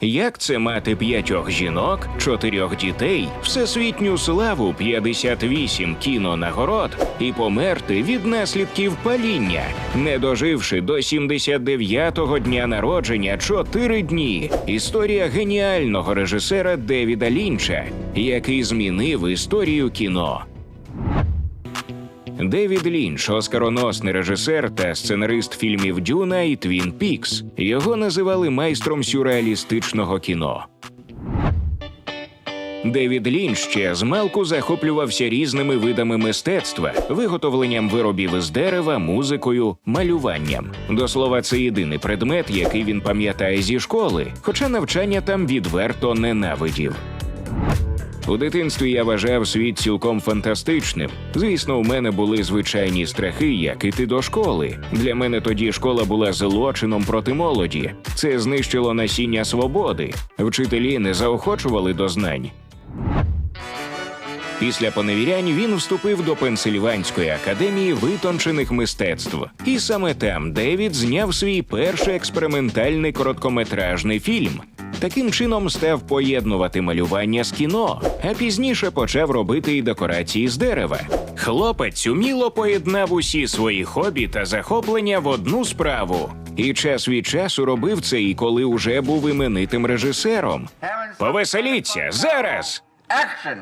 Як це мати п'ятьох жінок, чотирьох дітей, всесвітню славу 58 кінонагород і померти від наслідків паління, не доживши до 79-го дня народження 4 дні. Історія геніального режисера Девіда Лінча, який змінив історію кіно. Девід Лінч, оскароносний режисер та сценарист фільмів Дюна і Твін Пікс. Його називали майстром сюрреалістичного кіно. Девід Лінч ще з малку захоплювався різними видами мистецтва, виготовленням виробів із дерева, музикою, малюванням. До слова, це єдиний предмет, який він пам'ятає зі школи, хоча навчання там відверто ненавидів. У дитинстві я вважав світ цілком фантастичним. Звісно, у мене були звичайні страхи, як іти до школи. Для мене тоді школа була злочином проти молоді. Це знищило насіння свободи. Вчителі не заохочували до знань. Після поневірянь він вступив до Пенсильванської академії витончених мистецтв, і саме там Девід зняв свій перший експериментальний короткометражний фільм. Таким чином став поєднувати малювання з кіно, а пізніше почав робити і декорації з дерева. Хлопець уміло поєднав усі свої хобі та захоплення в одну справу. І час від часу робив це і коли уже був іменитим режисером. Повеселіться зараз! Action!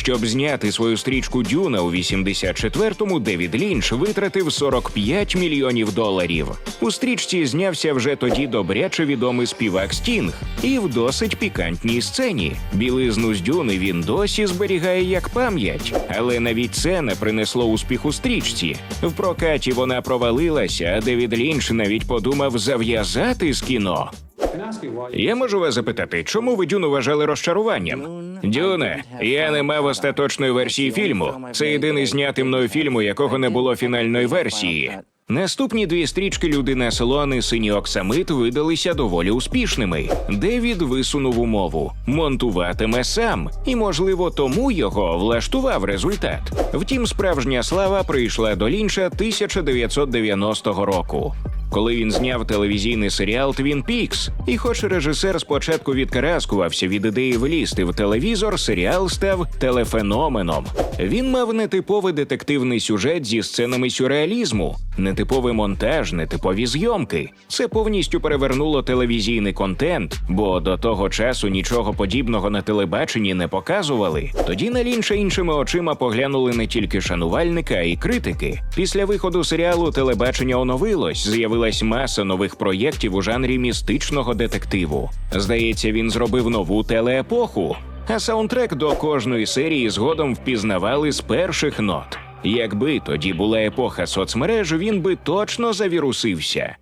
Щоб зняти свою стрічку Дюна у 84-му, Девід Лінч витратив 45 мільйонів доларів. У стрічці знявся вже тоді добряче відомий співак Стінг, і в досить пікантній сцені. Білизну з Дюни він досі зберігає як пам'ять, але навіть це не принесло успіху стрічці. В прокаті вона провалилася, а Девід Лінч навіть подумав зав'язати з кіно. Я можу вас запитати, чому ви Дюну вважали розчаруванням? Дюна, я не мав остаточної версії фільму. Це єдиний знятий мною фільм, у якого не було фінальної версії. Наступні дві стрічки Людина Слон і Синій Оксамит видалися доволі успішними. Девід висунув умову монтуватиме сам, і, можливо, тому його влаштував результат. Втім, справжня слава прийшла до Лінча 1990 року коли він зняв телевізійний серіал Твін Пікс. І, хоч режисер спочатку відкараскувався від ідеї влізти в телевізор, серіал став телефеноменом. Він мав нетиповий детективний сюжет зі сценами сюрреалізму, нетиповий монтаж, нетипові зйомки. Це повністю перевернуло телевізійний контент, бо до того часу нічого подібного на телебаченні не показували. Тоді на лінча іншими очима поглянули не тільки шанувальники, а й критики. Після виходу серіалу телебачення оновилось, з'явилась маса нових проєктів у жанрі містичного детективу. Здається, він зробив нову телеепоху. А саундтрек до кожної серії згодом впізнавали з перших нот. Якби тоді була епоха соцмереж, він би точно завірусився.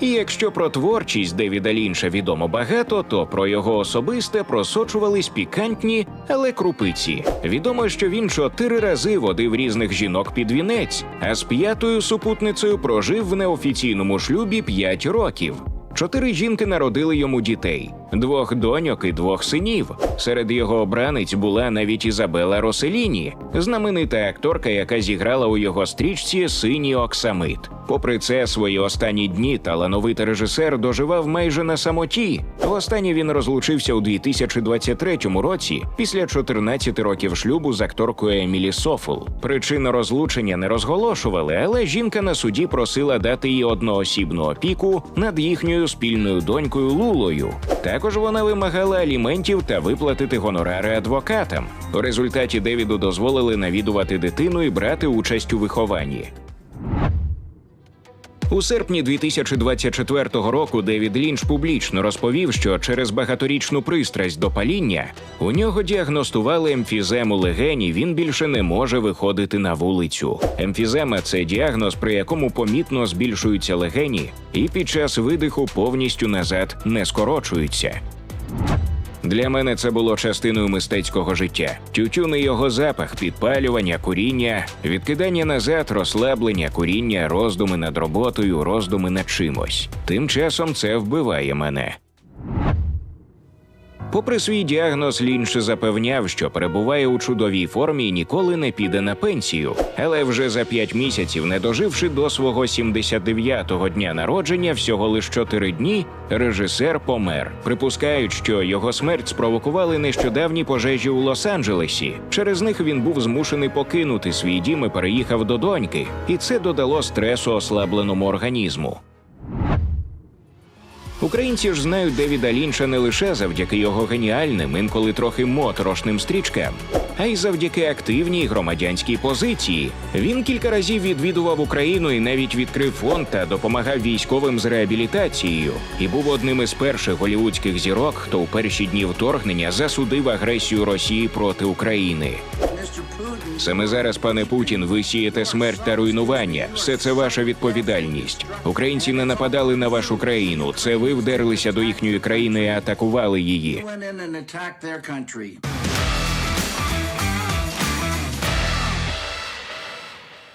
І якщо про творчість Девіда Лінча відомо багато, то про його особисте просочувались пікантні, але крупиці. Відомо, що він чотири рази водив різних жінок під вінець, а з п'ятою супутницею прожив в неофіційному шлюбі п'ять років. Чотири жінки народили йому дітей: двох доньок і двох синів. Серед його обраниць була навіть Ізабела Роселіні, знаменита акторка, яка зіграла у його стрічці Синій Оксамит. Попри це, свої останні дні талановитий режисер доживав майже на самоті. Востаннє він розлучився у 2023 році після 14 років шлюбу з акторкою Емілі Софул. Причину розлучення не розголошували, але жінка на суді просила дати їй одноосібну опіку над їхньою спільною донькою Лулою. Також вона вимагала аліментів та виплатити гонорари адвокатам. У результаті Девіду дозволили навідувати дитину і брати участь у вихованні. У серпні 2024 року Девід Лінч публічно розповів, що через багаторічну пристрасть до паління у нього діагностували емфізему легені. Він більше не може виходити на вулицю. Емфізема це діагноз, при якому помітно збільшуються легені, і під час видиху повністю назад не скорочуються. Для мене це було частиною мистецького життя. Тютюн і його запах, підпалювання, куріння, відкидання назад, розслаблення, куріння, роздуми над роботою, роздуми над чимось. Тим часом це вбиває мене. Попри свій діагноз, Лінч запевняв, що перебуває у чудовій формі і ніколи не піде на пенсію. Але вже за п'ять місяців, не доживши до свого 79-го дня народження, всього лише чотири дні, режисер помер. Припускають, що його смерть спровокували нещодавні пожежі у Лос-Анджелесі. Через них він був змушений покинути свій дім і переїхав до доньки, і це додало стресу ослабленому організму. Українці ж знають Девіда Лінча не лише завдяки його геніальним, інколи трохи моторошним стрічкам, а й завдяки активній громадянській позиції. Він кілька разів відвідував Україну і навіть відкрив фонд та допомагав військовим з реабілітацією. І був одним із перших голівудських зірок, хто у перші дні вторгнення засудив агресію Росії проти України. Саме зараз, пане Путін, ви сієте смерть та руйнування. Все це ваша відповідальність. Українці не нападали на вашу країну. Це ви вдерлися до їхньої країни і атакували її.